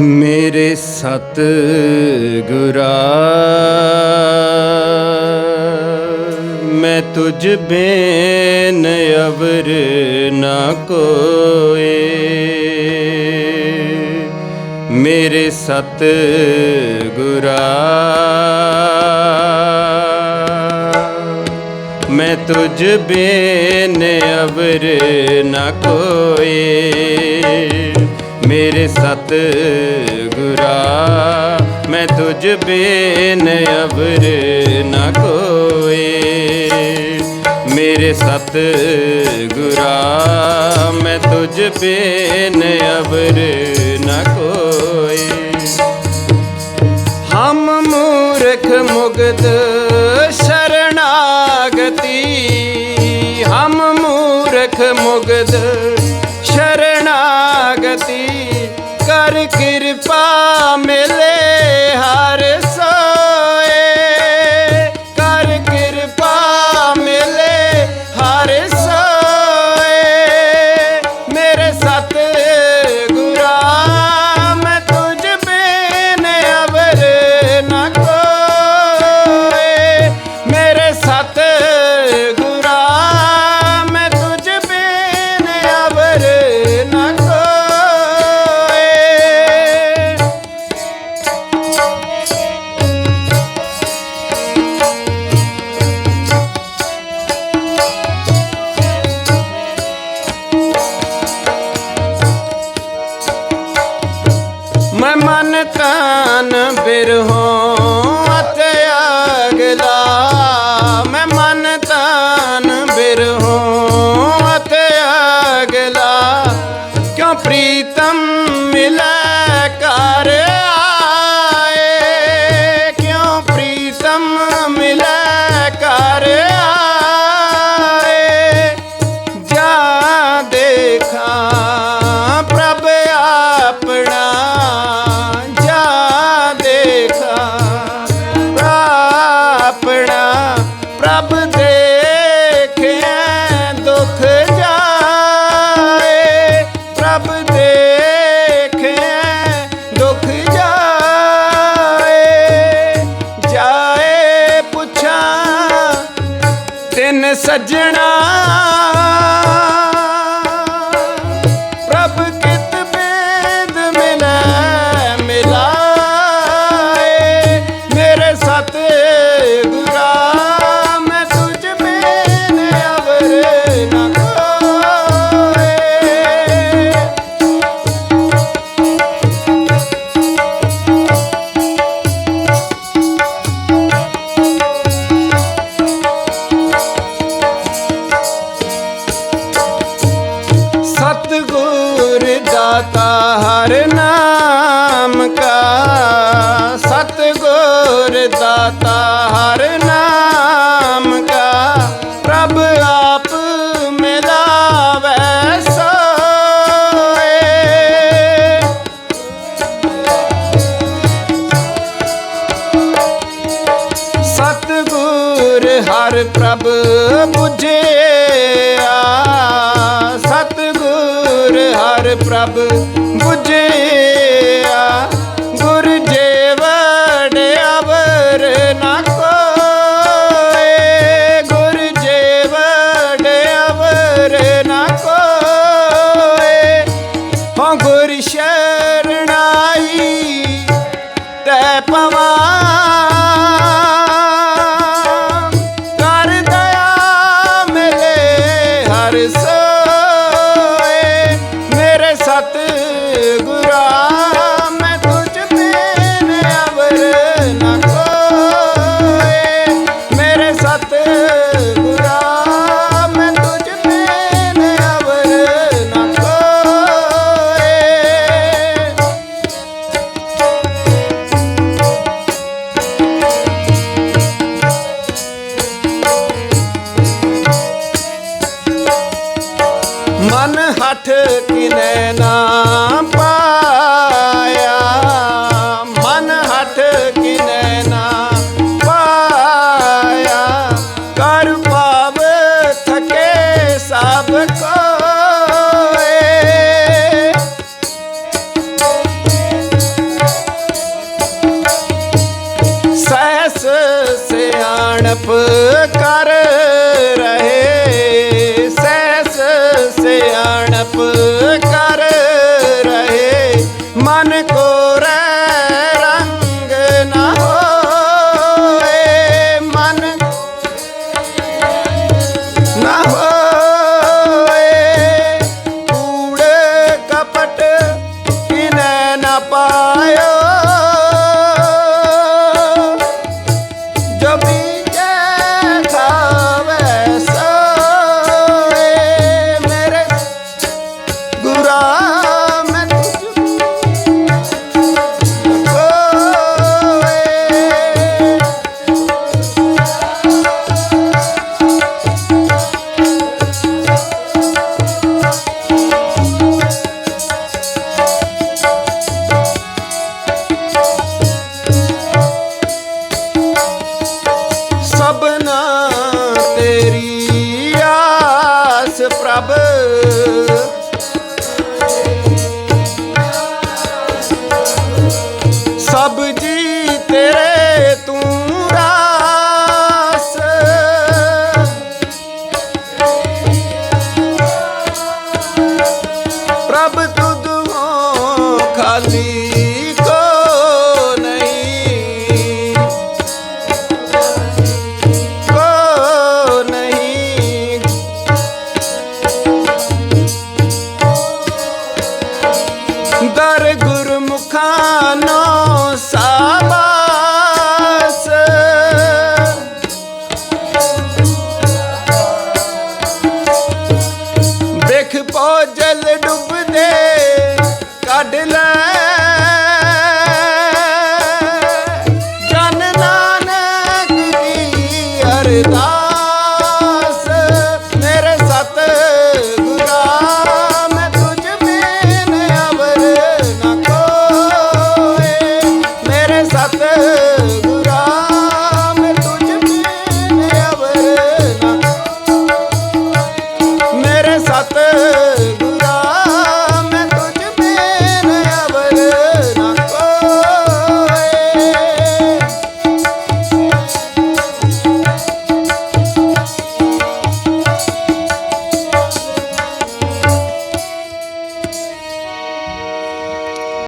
ਮੇਰੇ ਸਤ ਗੁਰਾ ਮੈਂ ਤੁਝ ਬੇਨ ਅਵਰ ਨਾ ਕੋਏ। ਮੇਰੇ ਸਤ ਗੁਰਾ ਮੈਂ ਤੁਝ ਬੇਨ ਅਵਰ ਨਾ ਕੋਏ। ਸਤ ਗੁਰਾ ਮੈਂ ਤੁਝ ਬੇਨ ਅਵਰ ਨਾ ਕੋਏ। ਮੇਰੇ ਸਤ ਗੁਰਾ ਮੈਂ ਤੁਝ ਬੇਨ ਅਵਰ ਨਾ ਕੋਏ। ਹਮ ਮੂਰਖ ਮੁਗਦ ਸ਼ਰਨਾਗਤੀ ਹਮ ਮੂਰਖ ਮੁਗਦ ਤਨ ਬਿਰਹੋ ਅਤੇ ਅਗਲਾ ਮੈਂ ਮਨ ਤਨ ਬਿਰਹੋ ਅਤੇ ਅਗਲਾ। ਕਿਉਂ ਪ੍ਰੀਤਮ दाता हर नाम का सतगुर दाता हर नाम का प्रभ आप मिलावे सोए सतगुर हर प्रभ बुझे ਮਿਲੇ ਮੇਰੇ ਸਤ ਗੁਰਾ ਮੈਂ ਤੁਝ ਬੇਨ ਅਵਰ ਨਾ ਕੋਏ ਮੇਰੇ ਸਤ เถิด